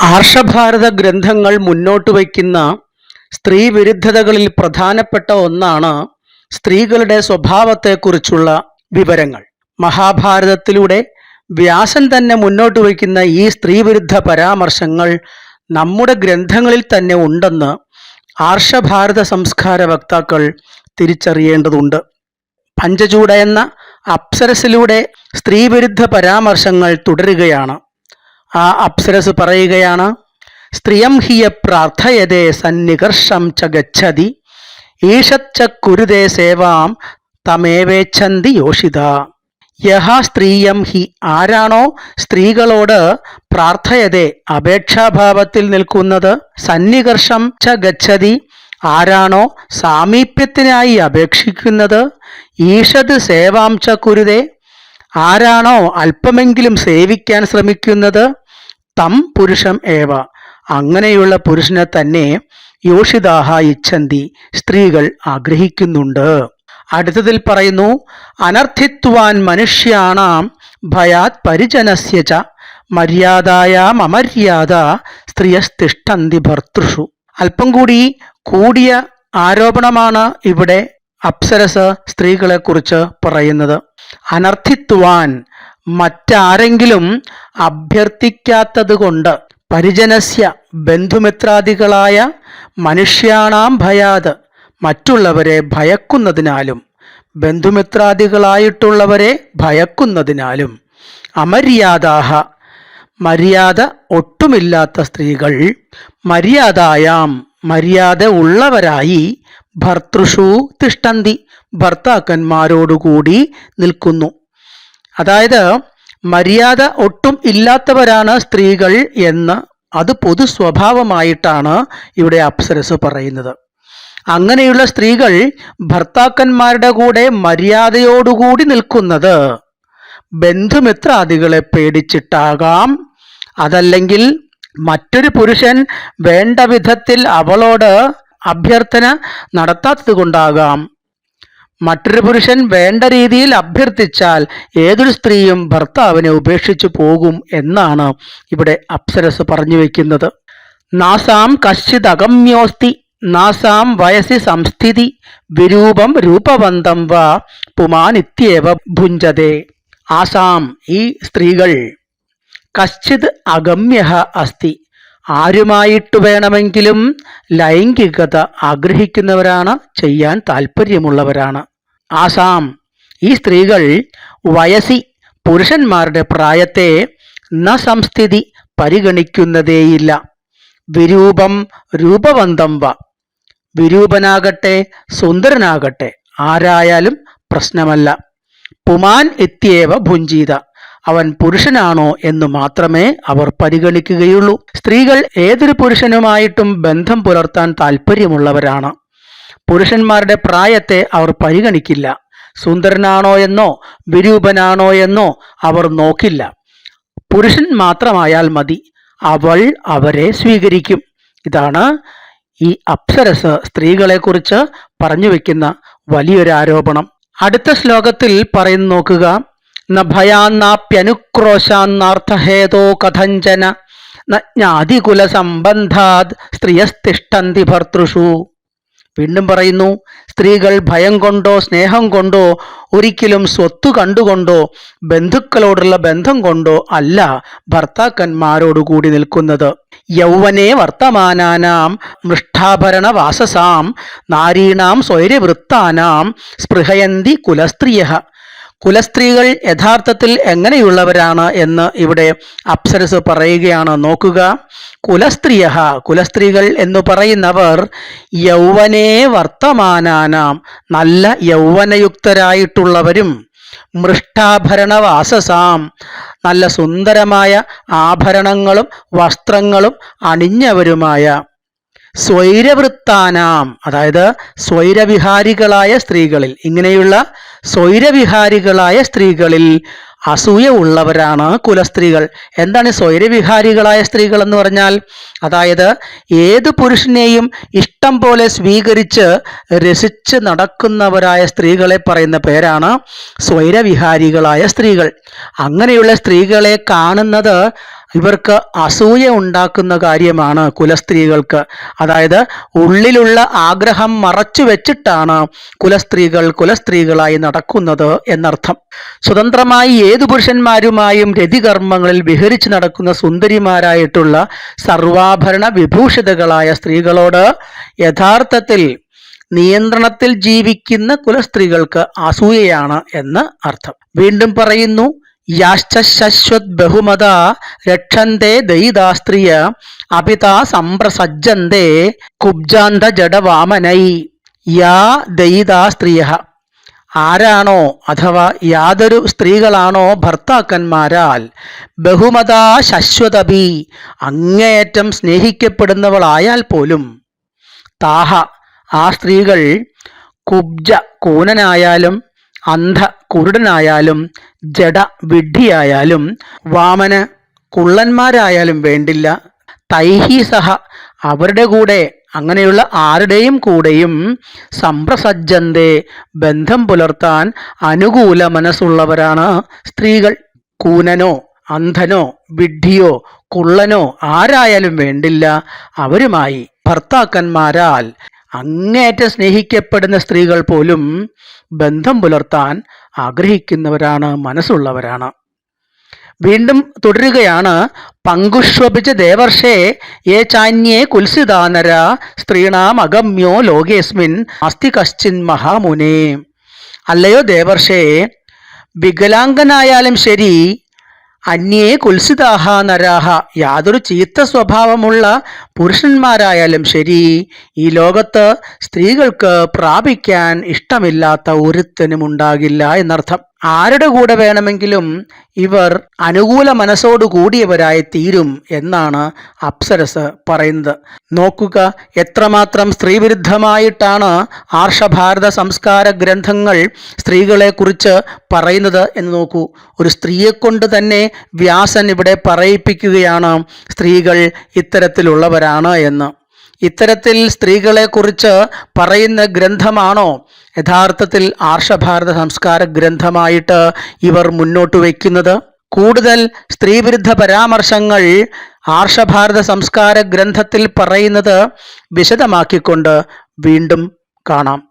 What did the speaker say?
ആർഷഭാരത ഗ്രന്ഥങ്ങൾ മുന്നോട്ട് വയ്ക്കുന്ന സ്ത്രീ വിരുദ്ധതകളിൽ പ്രധാനപ്പെട്ട ഒന്നാണ് സ്ത്രീകളുടെ സ്വഭാവത്തെക്കുറിച്ചുള്ള വിവരങ്ങൾ. മഹാഭാരതത്തിലൂടെ വ്യാസൻ തന്നെ മുന്നോട്ട് വയ്ക്കുന്ന ഈ സ്ത്രീവിരുദ്ധ പരാമർശങ്ങൾ നമ്മുടെ ഗ്രന്ഥങ്ങളിൽ തന്നെ ഉണ്ടെന്ന് ആർഷഭാരത സംസ്കാര വക്താക്കൾ തിരിച്ചറിയേണ്ടതുണ്ട്. പഞ്ചചൂട എന്ന അപ്സരസിലൂടെ സ്ത്രീവിരുദ്ധ പരാമർശങ്ങൾ തുടരുകയാണ്. ആ അപ്സരസ് പറയുകയാണ് സ്ത്രിയം ഹിയ പ്രാർത്ഥയതേ സന്നികർഷം ച ഗച്ഛതി ഈഷച്ച കുരുതേ സേവാം തമേവേച്ഛന്തി യോഷിത. യഹ സ്ത്രീയം ഹി ആരാണോ സ്ത്രീകളോട് പ്രാർത്ഥയതേ അപേക്ഷാഭാവത്തിൽ നിൽക്കുന്നത് സന്നികർഷം ച ഗച്ഛതി ആരാണോ സാമീപ്യത്തിനായി അപേക്ഷിക്കുന്നത് ഈഷത് സേവാംശ കുരുതേ ആരാണോ അല്പമെങ്കിലും സേവിക്കാൻ ശ്രമിക്കുന്നത് തം പുരുഷം ഏവ. അങ്ങനെയുള്ള പുരുഷനെ തന്നെ യോഷിതാഹ ഇച്ഛന്തി സ്ത്രീകൾ ആഗ്രഹിക്കുന്നുണ്ട്. അടുത്തതിൽ പറയുന്നു അനർത്ഥിത്വാൻ മനുഷ്യാണാം ഭയാത് പരിജനസ്യ ച അമര്യാദ സ്ത്രീയസ്തിഷ്ഠന്തി ഭർത്തൃഷു. അല്പം കൂടി കൂടിയ ആരോപണമാണ് ഇവിടെ അപ്സരസ് സ്ത്രീകളെക്കുറിച്ച് പറയുന്നത്. അനർത്ഥിത്വാൻ മറ്റാരെങ്കിലും അഭ്യർത്ഥിക്കാത്തതുകൊണ്ട് പരിജനസ്യ ബന്ധുമിത്രാദികളായ മനുഷ്യാണാം ഭയാത്. മറ്റുള്ളവരെ ഭയക്കുന്നതിനാലും ബന്ധുമിത്രാദികളായിട്ടുള്ളവരെ ഭയക്കുന്നതിനാലും. അമര്യാദാഹ മര്യാദ ഒട്ടുമില്ലാത്ത സ്ത്രീകൾ മര്യാദായാം മര്യാദ ഉള്ളവരായി ഭർത്തൃഷു തിഷ്ടന്തി ഭർത്താക്കന്മാരോടുകൂടി നിൽക്കുന്നു. അതായത് മര്യാദ ഒട്ടും ഇല്ലാത്തവരാണ് സ്ത്രീകൾ എന്ന് അത് പൊതു സ്വഭാവമായിട്ടാണ് ഇവിടെ അപ്സരസ് പറയുന്നത്. അങ്ങനെയുള്ള സ്ത്രീകൾ ഭർത്താക്കന്മാരുടെ കൂടെ മര്യാദയോടുകൂടി നിൽക്കുന്നത് ബന്ധുമിത്രാദികളെ പേടിച്ചിട്ടാകാം. അതല്ലെങ്കിൽ മറ്റൊരു പുരുഷൻ വേണ്ട വിധത്തിൽ അവളോട് അഭ്യർത്ഥന നടത്താത്തത് കൊണ്ടാകാം. മറ്റൊരു പുരുഷൻ വേണ്ട രീതിയിൽ അഭ്യർത്ഥിച്ചാൽ ഏതൊരു സ്ത്രീയും ഭർത്താവിനെ ഉപേക്ഷിച്ചു പോകും എന്നാണ് ഇവിടെ അപ്സരസ് പറഞ്ഞു വെക്കുന്നത്. നാസാം കശ്ചിത് അഗമ്യോസ്തി നാസാം വയസി സംസ്ഥിതി വിരൂപം രൂപവന്തം വ പുമാനിത്യേവ ഭുഞ്ചതേ. ആസാം ഈ സ്ത്രീകൾ കശ്ചിത് അഗമ്യ അസ്തി. ആരുമായിട്ട് വേണമെങ്കിലും ലൈംഗികത ആഗ്രഹിക്കുന്നവരാണ് ചെയ്യാൻ താല്പര്യമുള്ളവരാണ് ആസാം. ഈ സ്ത്രീകൾ വയസ്സി പുരുഷന്മാരുടെ പ്രായത്തെ ന സംസ്ഥിതി പരിഗണിക്കുന്നതേയില്ല. വിരൂപം രൂപവന്തം വ. വിരൂപനാകട്ടെ സുന്ദരനാകട്ടെ ആരായാലും പ്രശ്നമല്ല. പുമാൻ എത്തിയേവ ഭുഞ്ചീത. അവൻ പുരുഷനാണോ എന്ന് മാത്രമേ അവർ പരിഗണിക്കുകയുള്ളൂ. സ്ത്രീകൾ ഏതൊരു പുരുഷനുമായിട്ടും ബന്ധം പുലർത്താൻ താല്പര്യമുള്ളവരാണ് പുരുഷന്മാരുടെ പ്രായത്തെ അവർ പരിഗണിക്കില്ല. സുന്ദരനാണോ എന്നോ വിരൂപനാണോ എന്നോ അവർ നോക്കില്ല. പുരുഷൻ മാത്രമായാൽ മതി. അവൾ അവരെ സ്വീകരിക്കും. ഇതാണ് ഈ അപ്സരസ് സ്ത്രീകളെക്കുറിച്ച് പറഞ്ഞു വെക്കുന്ന വലിയൊരു ആരോപണം. അടുത്ത ശ്ലോകത്തിൽ പറയുന്നു നോക്കുക. ന ഭയാന്നാപ്യനുക്രോശാന്നാർത്ഥഹേതോ കഥഞ്ചന. ന ജ്ഞാതികുല സംബന്ധാത് സ്ത്രീയസ്തിഷ്ഠന്തി ഭർത്തൃഷു. വീണ്ടും പറയുന്നു സ്ത്രീകൾ ഭയം കൊണ്ടോ സ്നേഹം കൊണ്ടോ ഒരിക്കലും സ്വത്ത് കണ്ടുകൊണ്ടോ ബന്ധുക്കളോടുള്ള ബന്ധം കൊണ്ടോ അല്ല ഭർത്താക്കന്മാരോടുകൂടി നിൽക്കുന്നത്. യൗവനെ വർത്തമാനാനാം മൃഷ്ടാഭരണ വാസസാം നാരീണാം സ്വൈര്യവൃത്താനാം സ്പൃഹയന്തി കുലസ്ത്രീയ. കുലസ്ത്രീകൾ യഥാർത്ഥത്തിൽ എങ്ങനെയുള്ളവരാണ് എന്ന് ഇവിടെ അപ്സരസ് പറയുകയാണ്. നോക്കുക. കുലസ്ത്രീയ കുലസ്ത്രീകൾ എന്ന് പറയുന്നവർ യൗവനേ വർത്തമാനാനാം നല്ല യൗവനയുക്തരായിട്ടുള്ളവരും മൃഷ്ടാഭരണവാസസാം നല്ല സുന്ദരമായ ആഭരണങ്ങളും വസ്ത്രങ്ങളും അണിഞ്ഞവരുമായ സ്വൈരവൃത്താനാം അതായത് സ്വൈരവിഹാരികളായ സ്ത്രീകളിൽ ഇങ്ങനെയുള്ള സ്വൈരവിഹാരികളായ സ്ത്രീകളിൽ അസൂയ ഉള്ളവരാണ് കുലസ്ത്രീകൾ. എന്താണ് സ്വൈരവിഹാരികളായ സ്ത്രീകൾ എന്ന് പറഞ്ഞാൽ? അതായത് ഏത് പുരുഷനെയും ഇഷ്ടം പോലെ സ്വീകരിച്ച് രസിച്ച് നടക്കുന്നവരായ സ്ത്രീകളെ പറയുന്ന പേരാണ് സ്വൈരവിഹാരികളായ സ്ത്രീകൾ. അങ്ങനെയുള്ള സ്ത്രീകളെ കാണുന്നത് ഇവർക്ക് അസൂയ ഉണ്ടാക്കുന്ന കാര്യമാണ് കുലസ്ത്രീകൾക്ക്. അതായത് ഉള്ളിലുള്ള ആഗ്രഹം മറച്ചു വെച്ചിട്ടാണ് കുലസ്ത്രീകൾ കുലസ്ത്രീകളായി നടക്കുന്നത് എന്നർത്ഥം. സ്വതന്ത്രമായി ഏതു പുരുഷന്മാരുമായും രതികർമ്മങ്ങളിൽ വിഹരിച്ചു നടക്കുന്ന സുന്ദരിമാരായിട്ടുള്ള സർവാഭരണ വിഭൂഷിതകളായ സ്ത്രീകളോട് യഥാർത്ഥത്തിൽ നിയന്ത്രണത്തിൽ ജീവിക്കുന്ന കുലസ്ത്രീകൾക്ക് അസൂയയാണ് എന്ന് അർത്ഥം. വീണ്ടും പറയുന്നു യാശ്ചശ്വത് ബഹുമത രക്ഷന്തേ ദയിതാസ്ത്രിയ അപിത സംപ്രസജ്ജന്തേ കുബ്ജാന്ത ജഡവാമനൈ യാ ദയിതാ സ്ത്രീയ ആരാണോ അഥവാ യാതൊരു സ്ത്രീകളാണോ ഭർത്താക്കന്മാരാൽ ബഹുമതാ ശശ്വതബി അങ്ങേയറ്റം സ്നേഹിക്കപ്പെടുന്നവളായാൽ പോലും. താഹ ആ സ്ത്രീകൾ കുബ്ജ കൂനനായാലും അന്ധ കുരുടനായാലും ജഡ വിഡ്ഢിയായാലും വാമന കുള്ളന്മാരായാലും വേണ്ടില്ല. തൈഹി സഹ അവരുടെ കൂടെ അങ്ങനെയുള്ള ആരുടെയും കൂടെയും സമ്പ്രസജ്ജന്റെ ബന്ധം പുലർത്താൻ അനുകൂല മനസ്സുള്ളവരാണ് സ്ത്രീകൾ. കൂനനോ അന്ധനോ വിഡ്ഢിയോ കുള്ളനോ ആരായാലും വേണ്ടില്ല. അവരുമായി ഭർത്താക്കന്മാരാൽ അങ്ങേയറ്റം സ്നേഹിക്കപ്പെടുന്ന സ്ത്രീകൾ പോലും ബന്ധം പുലർത്താൻ ആഗ്രഹിക്കുന്നവരാണ് മനസ്സുള്ളവരാണ്. വീണ്ടും തുടരുകയാണ് പങ്കുഷ്വപിച്ച ദേവർഷേ ഏ ചാന്യേ കുൽസിതാനര സ്ത്രീണാം അഗമ്യോ ലോകേസ്മിൻ അസ്ഥി കശ്ചിൻ മഹാമുനേ. അല്ലയോ ദേവർഷേ വികലാംഗനായാലും ശരി അന്യേ കുൽസിതാഹ നരാഹ. യാതൊരു ചീത്ത സ്വഭാവമുള്ള പുരുഷന്മാരായാലും ശരി ഈ ലോകത്ത് സ്ത്രീകൾക്ക് പ്രാപിക്കാൻ ഇഷ്ടമില്ലാത്ത ഒരുത്തനും ഉണ്ടാകില്ല എന്നർത്ഥം. ആരുടെ കൂടെ വേണമെങ്കിലും ഇവർ അനുകൂല മനസ്സോടു കൂടിയവരായി തീരും എന്നാണ് അപ്സരസ് പറയുന്നത്. നോക്കുക എത്രമാത്രം സ്ത്രീവിരുദ്ധമായിട്ടാണ് ആർഷഭാരത സംസ്കാര ഗ്രന്ഥങ്ങൾ സ്ത്രീകളെക്കുറിച്ച് പറയുന്നത് എന്ന് നോക്കൂ. ഒരു സ്ത്രീയെക്കൊണ്ട് തന്നെ വ്യാസൻ ഇവിടെ പറയിപ്പിക്കുകയാണ് സ്ത്രീകൾ ഇത്തരത്തിലുള്ളവരാണ് എന്ന്. ഇത്തരത്തിൽ സ്ത്രീകളെക്കുറിച്ച് പറയുന്ന ഗ്രന്ഥമാണോ? യഥാർത്ഥത്തിൽ ആർഷഭാരത സംസ്കാര ഗ്രന്ഥമായിട്ട് ഇവർ മുന്നോട്ട് വയ്ക്കുന്നത്? കൂടുതൽ സ്ത്രീവിരുദ്ധ പരാമർശങ്ങൾ ആർഷഭാരത സംസ്കാര ഗ്രന്ഥത്തിൽ പറയുന്നത് വിശദമാക്കിക്കൊണ്ട് വീണ്ടും കാണാം.